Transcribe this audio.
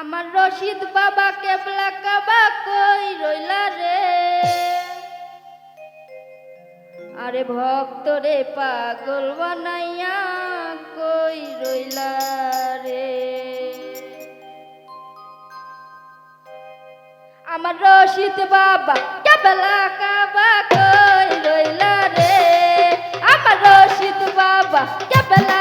আমার রশিদ বাবা কেবলা কাবা কই রইলা রে? আরে ভক্ত রে পাগল বানাইয়া কই রইলা রে? আমার রশিদ বাবা কেবলা কাবা কই রইলা রে? আমার রশিদ বাবা কেবলা